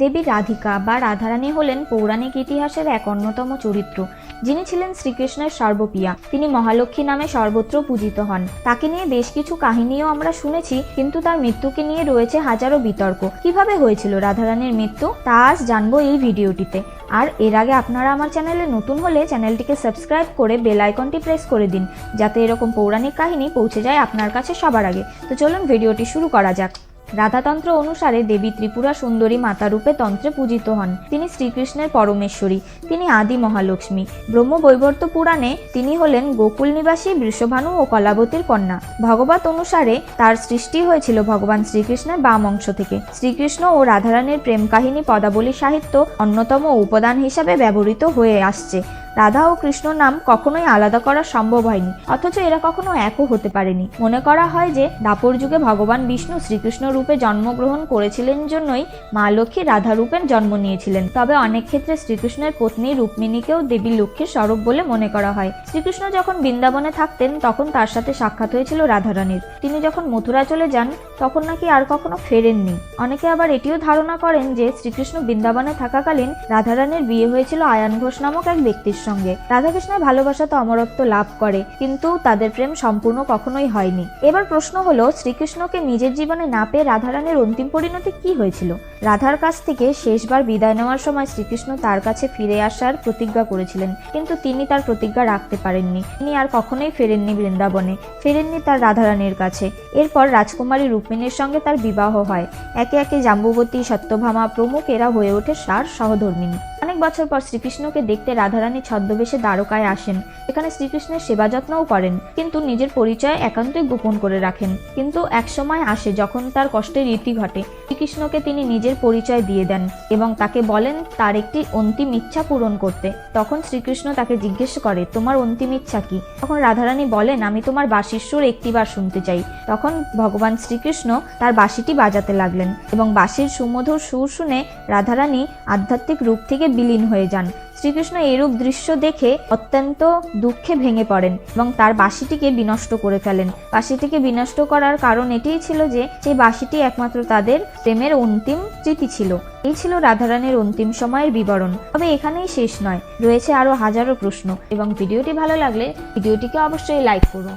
দেবী রাধিকা বা রাধারানী হলেন পৌরাণিক ইতিহাসের এক অন্যতম চরিত্র। যিনি ছিলেন শ্রীকৃষ্ণের সর্বপ্রিয়া। তিনি মহালক্ষ্মী নামে সর্বত্র পূজিত হন। তাকে নিয়ে বেশ কিছু কাহিনীও আমরা শুনেছি, কিন্তু তার মৃত্যুকে নিয়ে রয়েছে হাজারো বিতর্ক। কীভাবে হয়েছিল রাধারানীর মৃত্যু? তা আজ জানব এই ভিডিওটিতে। আর এর আগে আপনারা আমার চ্যানেলে নতুন হলে চ্যানেলটিকে সাবস্ক্রাইব করে বেল আইকনটি প্রেস করে দিন, যাতে এরকম পৌরাণিক কাহিনী পৌঁছে যায় আপনার কাছে সবার আগে। তো চলুন ভিডিওটি শুরু করা যাক। রাধাতন্ত্র অনুসারে দেবী ত্রিপুরা সুন্দরী মাতারূপে তন্ত্রে পূজিত হন। তিনি শ্রীকৃষ্ণের পরমেশ্বরী, তিনি আদি মহালক্ষ্মী। ব্রহ্ম ব্রহ্মবৈবর্ত পুরাণে তিনি হলেন গোকুল নিবাসী বৃষভানু ও কলাবতীর কন্যা। ভগবত অনুসারে তার সৃষ্টি হয়েছিল ভগবান শ্রীকৃষ্ণের বাম অংশ থেকে। শ্রীকৃষ্ণ ও রাধারানীর প্রেম কাহিনী পদাবলী সাহিত্য অন্যতম উপাদান হিসাবে ব্যবহৃত হয়ে আসছে। রাধা ও কৃষ্ণ নাম কখনোই আলাদা করা সম্ভব হয়নি, অথচ এরা কখনো একও হতে পারেনি। মনে করা হয় যে, দাপর যুগে ভগবান বিষ্ণু শ্রীকৃষ্ণ রূপে জন্মগ্রহণ করেছিলেন জন্যই মা লক্ষ্মী রাধা রূপে জন্ম নিয়েছিলেন। তবে অনেক ক্ষেত্রে শ্রীকৃষ্ণের পত্নী রুক্মিণীকেও দেবী লক্ষ্মীর স্বরূপ বলে মনে করা হয়। শ্রীকৃষ্ণ যখন বৃন্দাবনে থাকতেন, তখন তার সাথে সাক্ষাৎ হয়েছিল রাধারানীর। তিনি যখন মথুরা চলে যান, তখন নাকি আর কখনো ফেরেননি। অনেকে আবার এটিও ধারণা করেন যে, শ্রীকৃষ্ণ বৃন্দাবনে থাকাকালীন রাধারানীর বিয়ে হয়েছিল আয়ান ঘোষ নামক এক ব্যক্তির সঙ্গে। রাধাকৃষ্ণের ভালোবাসা তো অমরত্ব লাভ করে, কিন্তু তাদের প্রেম সম্পূর্ণ কখনোই হয়নি। এবার প্রশ্ন হলো, শ্রীকৃষ্ণকে নিজের জীবনে না পেয়ে রাধারানীর অন্তিম পরিণতি কি হয়েছিল? রাধার কাছ থেকে শেষবার বিদায় নেওয়ার সময় শ্রীকৃষ্ণ তার কাছে ফিরে আসার প্রতিজ্ঞা করেছিলেন, কিন্তু তিনি তার প্রতিজ্ঞা রাখতে পারেননি। তিনি আর কখনোই ফেরেননি বৃন্দাবনে, ফেরেননি তার রাধারানীর কাছে। এরপর রাজকুমারী রুক্মিণীর সঙ্গে তার বিবাহ হয়। একে একে জাম্বুবতী, সত্যভামা প্রমুখ এরা হয়ে ওঠে তার সহধর্মিনী। অনেক বছর পর শ্রীকৃষ্ণকে দেখতে রাধারানী ছদ্মবেশে দ্বারকায় আসেন। এখানে শ্রীকৃষ্ণের সেবা যত্নও করেন, কিন্তু নিজের পরিচয় একান্তই গোপন করে রাখেন। কিন্তু এক সময় আসে যখন তার কষ্টের রীতি ঘটে। শ্রীকৃষ্ণকে তিনি নিজের পরিচয় দিয়ে দেন এবং তাকে বলেন তার একটি অন্তিম ইচ্ছা পূরণ করতে। তখন শ্রীকৃষ্ণ তাকে জিজ্ঞেস করে, তোমার অন্তিম ইচ্ছা কি? তখন রাধারানী বলেন, আমি তোমার বাঁশির সুর একটিবার শুনতে চাই। তখন ভগবান শ্রীকৃষ্ণ তার বাসিটি বাজাতে লাগলেন এবং বাসির সুমধুর সুর শুনে রাধারানী আধ্যাত্মিক রূপ থেকে বিলীন হয়ে যান। শ্রীকৃষ্ণ এরূপ দৃশ্য দেখে অত্যন্ত দুঃখে ভেঙে পড়েন এবং তার বাসিটিকে বিনষ্ট করে ফেলেন। বাঁশিটিকে বিনষ্ট করার কারণ এটিই ছিল যে, সেই বাঁশিটি একমাত্র তাদের প্রেমের অন্তিম স্মৃতি ছিল। এই ছিল রাধারানীর অন্তিম সময়ের বিবরণ। তবে এখানেই শেষ নয়। রয়েছে আরও হাজারো প্রশ্ন। এবং ভিডিওটি ভালো লাগলে ভিডিওটিকে অবশ্যই লাইক করুন।